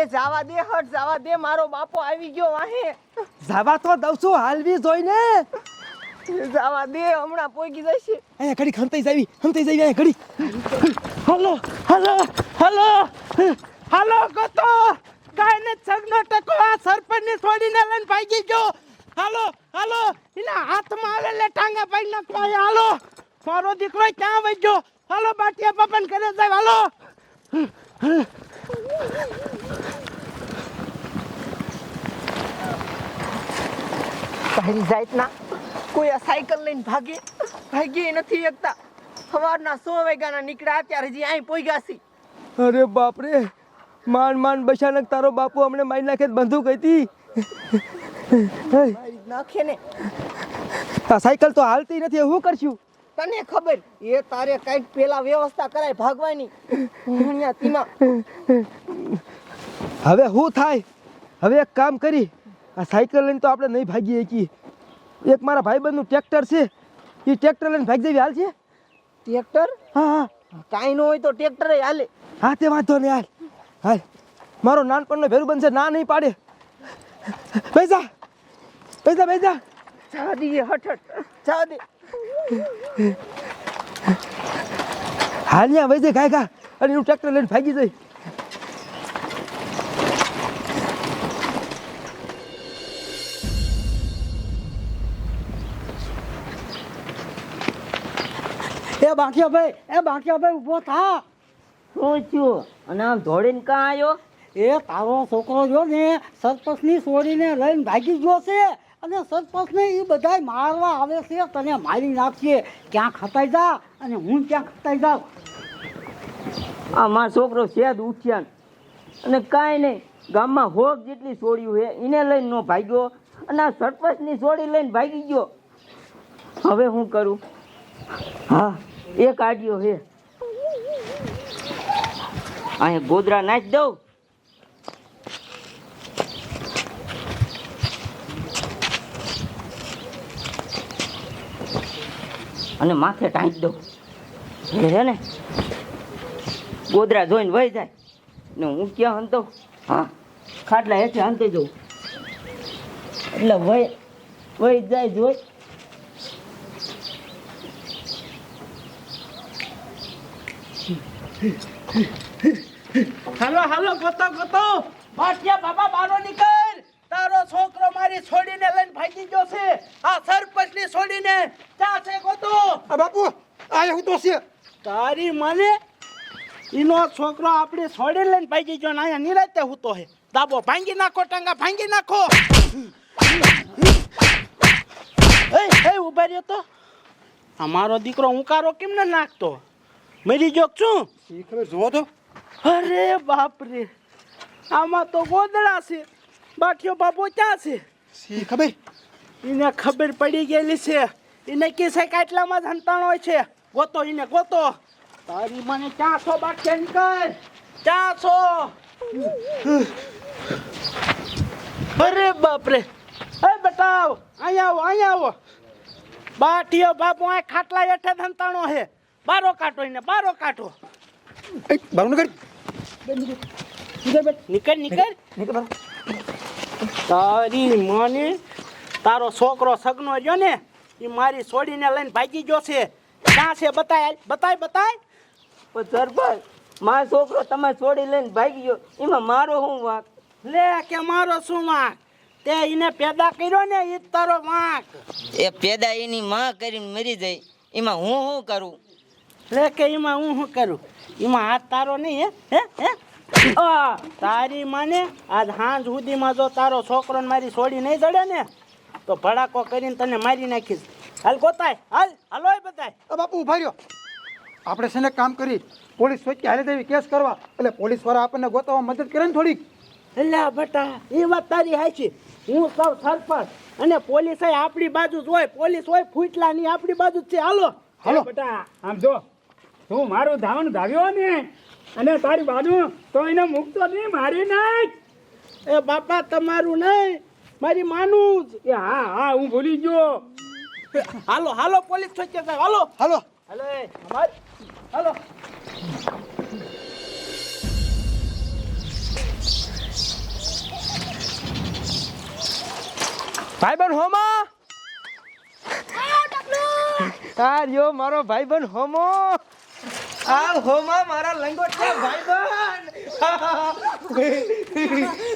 એ જાવા દે હટ જાવા દે મારો બાપો આવી ગયો વાહે. જાવા તો દઉં છું હાલવી જોઈને. જાવા દે હમણાં પોગી જશે. અહીંયા ઘડી ખંતાઈ જાવી ખંતાઈ જાવી અહીંયા ઘડી. હાલો હાલો હાલો હાલો ગતો. ગાયને છગનો ટકો આ સરપંચને છોડીને લઈને ભાગી ગયો. હાલો હાલો એના હાથમાં આવેલે ટાંગા પાઈ નાખવા. હાલો મારો દીકરો ક્યાં વઈ ગયો હાલો બાટિયા પપન કરે જાય હાલો. તારી જાતના. કોઈ આ સાયકલ લઈને ભાગે. ભાગી નથી એકતા સવારના સો વાગ્યાના નીકળ્યા અત્યારે હજી અહીં પોઈ છે અરે બાપ રે માંડ માંડ બચાનક તારો બાપુ અમને મારી નાખે બંધુ કહીતી હતી. મારી નાખે ને. આ સાયકલ તો હાલતી નથી હું કરશું? તને ખબર એ તારે કંઈક પેલા વ્યવસ્થા કરાય ભાગવાની. અહીંયા તીમાં. હવે હું થાય? હવે એક કામ કરી. આ સાયકલ લઈને તો આપણે નહીં ભાગીએ શકીએ એક મારા ભાઈબંધનું ટ્રેક્ટર છે. એ ટ્રેક્ટર લઈને ભાગી જેવી હાલ છે? ટ્રેક્ટર? હા હા. કાંઈ ન હોય તો ટ્રેક્ટર હાલે. હા તે વાંધો નહીં હાલ. હાલ. મારો નાનપણનો ભેરું બનશે ના નહીં પાડે. પૈસા પૈસા પૈસા જવા દઈએ હઠ જવા દે હાલ ત્યાં વૈજે ખાય ખા. અને એનું ટ્રેક્ટર લઈને ભાગી જાય એ ભાઈ એ ભાઈ ઊભો થા. થયું? અને આમ દોડીને કાં આવ્યો એ તારો છોકરો જો ને સરપંચની છોડીને લઈને ભાગી ગયો છે. અને સરપંચને એ બધાય મારવા આવે છે તને મારી નાખશે ક્યાં ખતાઈ જા અને હું ક્યાં ખતાઈ જાઉં? આ મારો છોકરો છે જ ઉઠ્યાન અને કાંઈ નહીં ગામમાં હોક જેટલી છોડ્યું છે એને લઈને નો ભાગ્યો. અને આ સરપંચની છોડી લઈને ભાગી ગયો. હવે હું કરું? હા. એક કાઢ્યો હે. અહીંયા ગોદરા નાખી દઉં. અને માથે ટાંકી દઉં. એટલે છે ને? ગોદરા જોઈને વહી જાય. ને હું ક્યાં હંતો? હા, ખાટલા હેઠે હંતે જઉં. એટલે વહી વહી જાય જોઈ. હાલો હાલો ગોતો ગોતો. બાટિયા બાબા બારો નીકળ. તારો છોકરો મારી છોડીને લઈને ભાગી ગયો છે. આ સરપંચની છોડીને ક્યાં છે ગોતો. આ બાપુ આ હું તો છે. તારી મને ઈનો છોકરો આપણે છોડી લઈને ભાગી ગયો ને અહીંયા નિરાતે હું તો હે. દાબો ભાંગી નાખો ટાંગા ભાંગી નાખો. એ ઊભા રહ્યો તો. અમારો દીકરો હુંકારો કેમ ને નાખતો? મરી ગયો છું. શીખરે જોવો તો. અરે બાપ રે આમાં તો ગોદડા છે. બાકીઓ બાપો ક્યાં છે? શીખ ભાઈ. એને ખબર પડી ગયેલી છે. એને કિસે કાટલામાં જ હંતાણો હોય છે. ગોતો એને ગોતો. તારી મને ક્યાં છો બાકી નીકળ ક્યાં છો? અરે બાપ રે એ બટાવ અહીંયા આવો અહીંયા આવો. બાઠીઓ બાપુ આ ખાટલા હેઠે ધંતાણો છે. બારો કાઢો એને બારો કાઢો બારો નીકળ. નગર નીકળ. નીકળ તારી મને તારો છોકરો સગનો જો ને એ મારી છોડીને લઈને ભાગી ગયો છે. ક્યાં છે? બતાય બતાય બતાય. સરપંચ મારો છોકરો તમે છોડી લઈને ભાગી ગયો. એમાં મારો શું વાંક? લે કે મારો શું વાંક? તે એને પેદા કર્યો ને એ તારો વાંક. એ પેદા એની માં કરીને મરી જાય. એમાં હું શું કરું? લે કે એમાં હું શું કરું? એમાં હાથ તારો નહીં હે? હે? હે? તારી માને આજ સાંજ સુધીમાં જો તારો છોકરો મારી છોડી નહીં જડે ને તો ભડાકો કરીને તને મારી નાખીશ. હાલ ગોતાય હાલ હાલો બતાય બાપુ ઊભા રહ્યો. આપણે છે ને કામ કરી પોલીસ વચ્ચે હારે દેવી કેસ કરવા. એટલે પોલીસવાળા આપણને ગોતવા મદદ કરે ને થોડીક. એટલે બેટા એ વાત તારી હાચી. હું સૌ સરપંચ અને પોલીસ આપણી બાજુ જ હોય. પોલીસ હોય ફૂટલાની આપણી બાજુ જ છે. હાલો. હાલો. બેટા આમ જો. હું મારું ધાવણ ધાવ્યો ને અને તારી બાજુ તો એને મૂકતો નહીં મારી નાખ એ બાપા તમારું નહીં મારી માનું જ. એ હા હા હું ભૂલી ગયો. હાલો હાલો પોલીસ ઠોકીએ સાહેબ હાલો. હાલો. હાલો અમાર. હાલો. ભાઈબન હોમો? હોમા યો મારો ભાઈબન હોમો? આ હોમા મારા લંગોટિયા ભાઈબંધ.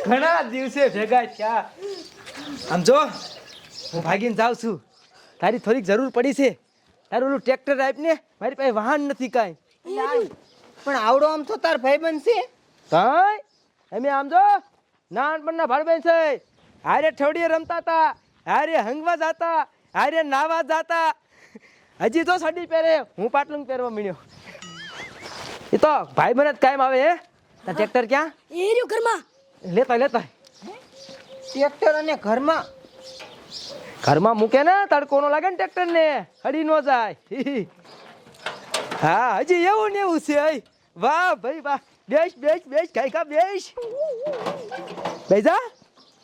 ઘણા દિવસે ભેગા થયા. આમ જો હું ભાગીને જાઉં છું. તારી થોડીક જરૂર પડી છે. તારું ઓલું ટ્રેક્ટર આપ ને મારી પાસે વાહન નથી કાંઈ. પણ આવડો આમ તો તાર ભાઈબંધ છે. કાંઈ એમે આમ જો નાનપણના ભાડબેન છે. હારે ઠવડીએ રમતા હતા હારે હંગવા જાતા હારે નાવા જાતા. હજી તો સાડી પહેરે હું પાટલું પહેરવા મળ્યો એ તો ભાઈ બને જ કાયમ આવે હે. તાર ટ્રેક્ટર ક્યાં? એ રહ્યું ઘરમાં. લેતા લેતા ટ્રેક્ટર અને ઘરમાં. ઘરમાં મૂકે ને તડકો નો લાગે ને ટ્રેક્ટર ને હડી નો જાય. હા હજી એવું ને એવું છે હઈ. વાહ ભાઈ વાહ. બેસ બેસ બેસ કાઈ કા બેસ. બેજા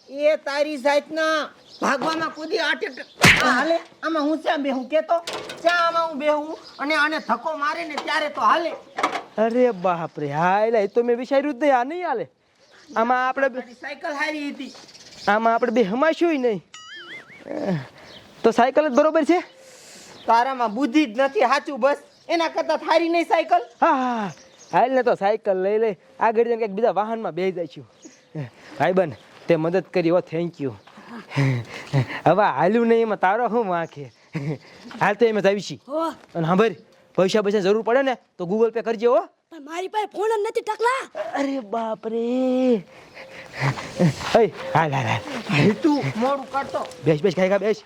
એ તારી જાતના. ભાગવામાં કૂદી આ હાલે આમાં હું શ્યાં બેહું કેતો? શ્યાં આમાં હું બેહું અને આને ધક્કો મારે ને ત્યારે તો હાલે. અરે બાપ રે હા એટલે એ તો મેં વિચાર્યું જ નહીં આ નહીં હાલે. આમાં આપણે સાયકલ હારી હતી. આમાં આપણે બે હમાશું નહીં. તો સાયકલ જ બરોબર છે? તારામાં બુદ્ધિ જ નથી સાચું બસ. એના કરતા થારી નહીં સાયકલ. હા હા. હાલ ને તો સાયકલ લઈ લઈ આગળ જઈને કંઈક બીજા વાહનમાં બે જાય છું. બન તે મદદ કરી હો થેન્ક યુ હવે હાલ્યું નહીં એમાં તારો શું વાંખે હાલ તો એમ જ આવી છી અને હા ભાઈ પૈસા પૈસા જરૂર પડે ને તો ગૂગલ પે કરજે હો. પણ મારી પાસે ફોન જ નથી ટકલા અરે બાપ રે હાલ હાલ હાલ. તું મોડું કરતો બેસ બેસ ખાઈ ખા બેસ.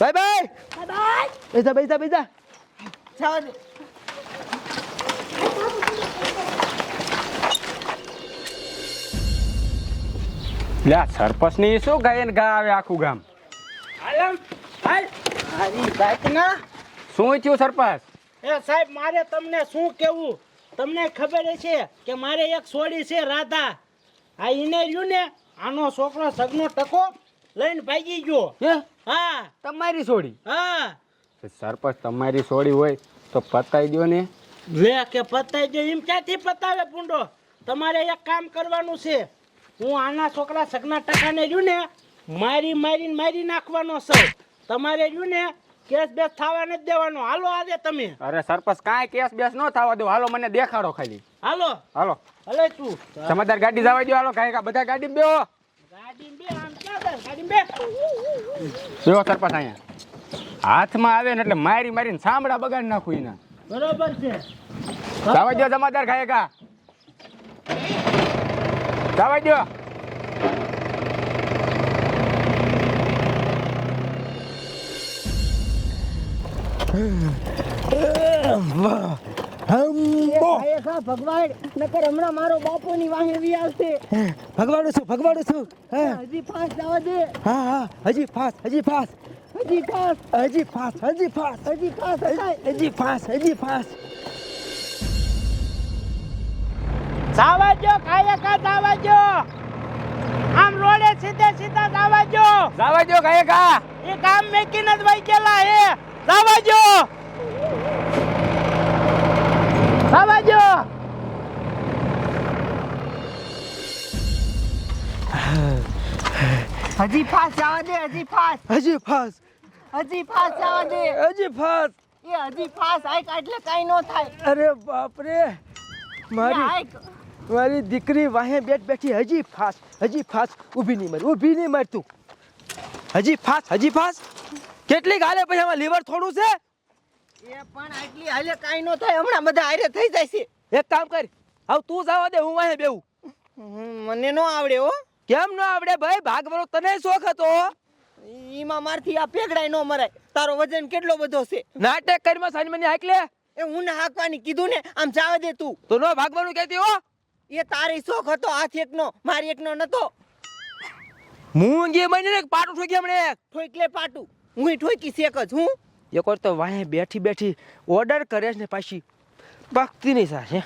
બાય બાય બાય બેસા બેસા બેસા. લે આ સરપંચની શું ગાય ને ગા આવે આખું ગામ? તારી જાતના શું થયું સરપંચ? એ સાહેબ મારે તમને શું કેવું? તમને ખબર છે કે મારે એક સોડી છે રાધા. આ ઈને લ્યું ને આનો છોકરો સગનો ટકો લઈને ભાગી ગયો. હે? હા. તમારી સોડી હા. સરપંચ તમારી સોડી હોય તો પતાઈ દો ને. લે કે પતાઈ ગયો એમ ક્યાંથી પતાવે પૂંડો તમારે એક કામ કરવાનું છે. હું આના છોકરા સગના ટકાને જો ને મારી મારીને મારી નાખવાનો સર તમારે જો ને કેસ બેસ થવા નથી દેવાનો. હાલો આજે તમે. અરે સરપંચ કાંઈ કેસ બેસ ન થવા દો. હાલો મને દેખાડો ખાલી. હાલો. હાલો. હલે તું. સમજદાર ગાડી જવા દો હાલો કાંઈ બધા ગાડી બેહો. ગાડી બે આમ ક્યાં ગાડી બે. બેહો સરપંચ અહીંયા. હાથમાં આવે ને એટલે મારી મારીને સાંભળા બગાડી નાખું એના. બરોબર છે. જવા દો જમાદાર ખાયકા જવા દો ભગવાન. નકર હમણાં મારો બાપુની વાહે વી આવશે ભગવાડું છું ભગવાડું છું. હા. હજી પાંચ જવા દે. હા હા હજી ફાસ હજી ફાસ. હજી ફાસ. હજી ફાસ હજી ફાસ. હજી ફાસ હજી ફાસ હજી ફાસ. જાવા કાયકા જાવાજો. આમ રોડે સીધે સીધા જાવાજો. જાવાજો કાયકા એ કામ મેકીન જ ભાઈ કેલા હે. જાવાજો. જાવાજો. હજી ફાસ જવા દે હજી ફાસ હજી ફાસ હજી ફાસ જવા દે. હજી ફાસ એ હજી ફાસ આઈક એટલે કાઈ નો થાય. અરે બાપ રે મારી મારી દીકરી વાહે બેઠ બેઠી હજી ફાસ હજી ફાસ ઊભી નહીં મર ઊભી નહીં મર તું. હજી ફાસ હજી ફાસ? કેટલી ગાલે પછી આમાં લીવર થોડું છે? એ પણ આટલી હાલે કાઈ ન થાય હમણાં બધા આરે થઈ જાય છે. એક કામ કર હવે તું જવા દે હું વાહે બેવું મને નો આવડે હો. કેમ નો આવડે ભાઈ? ભાગવાનો તને શોખ હતો ઈમાં મારથી આ પેગડાય નો મરાય. તારો વજન કેટલો બધો છે? નાટક કરીમાં સાની મને હાકલે એ હું ને હાંકવાની કીધું ને આમ જવા દે તું. તો ન ભાગવાનું કહેતી હો. એ તારી શોખ હતો હાથ એકનો મારી એકનો નતો. હું ગે મને એક પાટું ઠોકી હમણે. એક ઠોકલે પાટું. હું ઠોકી શેક જ હું? એક વાર તો વાહે બેઠી બેઠી ઓર્ડર કરે છે ને પાછી. પાકતી નહીં સાચે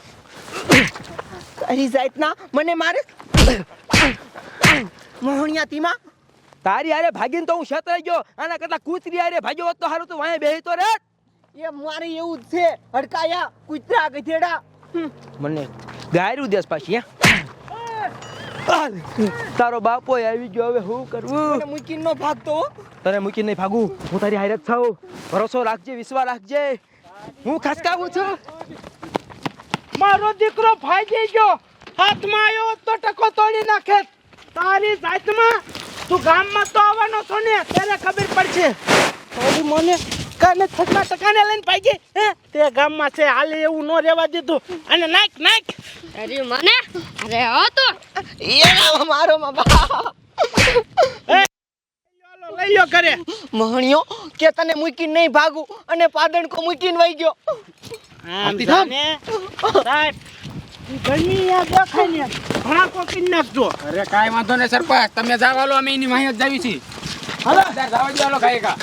તારી જાતના મને મારે મોહણિયા તીમાં તારી હારે ભાગીને તો હું છતરાઈ ગયો. આના કરતા કૂતરી આરે ભાગ્યો હોત તો હારું તો વાહે બેહી તો રે એ મારે એવું જ છે હડકાયા કૂતરા ગધેડા. મને ગાયરું દેશ પાછી તારો બાપો આવી ગયો હવે શું કરવું? મૂકીને નો ભાગતો. તને મૂકીને નહીં ભાગું. હું તારી હારે જ છું ભરોસો રાખજે વિશ્વાસ રાખજે. હું ખસકાવું છું. મારો દીકરો ભાગી ગયો. હાથમાં આવ્યો તો ટકો તોડી નાખે તારી જાતમાં તું ગામમાં તો આવવાનો છો ને ત્યારે ખબર પડશે. તારી મને કાને છકના ટકાને લઈને ભાગી હે? તે ગામમાં છે હાલે એવું ન રહેવા દીધું. અને નાખ નાખ. અરે મને? અરે હો તો. એ મારો મા બાપ. લઈ લ્યો કરે મહણિયો કે તને મૂકીને નહીં ભાગું અને પાદણકો મૂકીને વહી ગયો. આમ સાહેબ. ઘણી યાદ દેખાય ને. ઘણા કોકીને નાખજો. અરે કાંઈ વાંધો ને સરપંચ તમે જાવાલો અમે એની માહિતી જાવી છીએ હાલો. જાવ જ હાલો કા